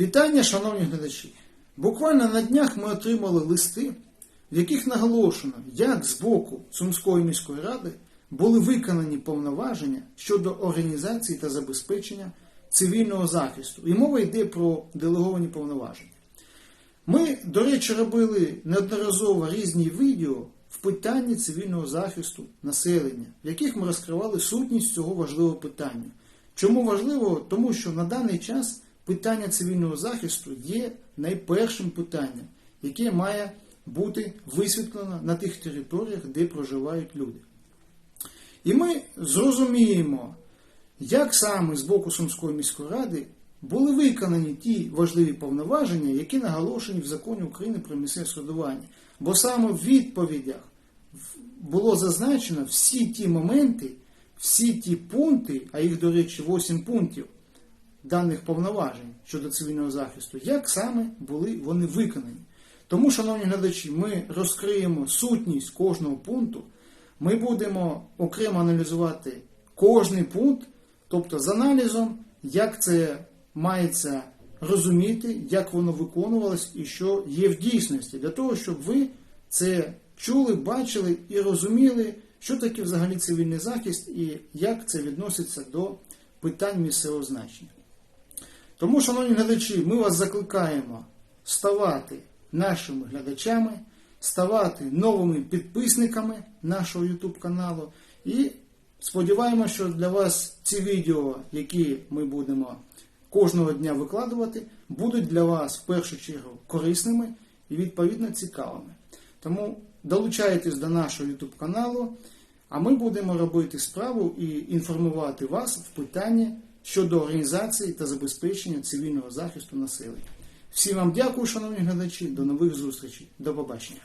Вітання, шановні глядачі! Буквально на днях ми отримали листи, в яких наголошено, як з боку Сумської міської ради були виконані повноваження щодо організації та забезпечення цивільного захисту. І мова йде про делеговані повноваження. Ми, до речі, робили неодноразово різні відео в питанні цивільного захисту населення, в яких ми розкривали сутність цього важливого питання. Чому важливо? Тому що на даний час питання цивільного захисту є найпершим питанням, яке має бути висвітлено на тих територіях, де проживають люди. І ми зрозуміємо, як саме з боку Сумської міської ради були виконані ті важливі повноваження, які наголошені в законі України про місцеве самоврядування. Бо саме в відповідях було зазначено всі ті моменти, всі ті пункти, а їх, до речі, 8 пунктів даних повноважень щодо цивільного захисту, як саме були вони виконані. Тому, шановні глядачі, ми розкриємо сутність кожного пункту, ми будемо окремо аналізувати кожний пункт, тобто з аналізом, як це мається розуміти, як воно виконувалось і що є в дійсності, для того, щоб ви це чули, бачили і розуміли, що таке взагалі цивільний захист і як це відноситься до питань місцевого значення. Тому, шановні глядачі, ми вас закликаємо ставати нашими глядачами, ставати новими підписниками нашого YouTube каналу. І сподіваємося, що для вас ці відео, які ми будемо кожного дня викладувати, будуть для вас в першу чергу корисними і відповідно цікавими. Тому долучайтесь до нашого YouTube каналу, а ми будемо робити справу і інформувати вас в питанні щодо організації та забезпечення цивільного захисту населення. Всім вам дякую, шановні глядачі, до нових зустрічей. До побачення.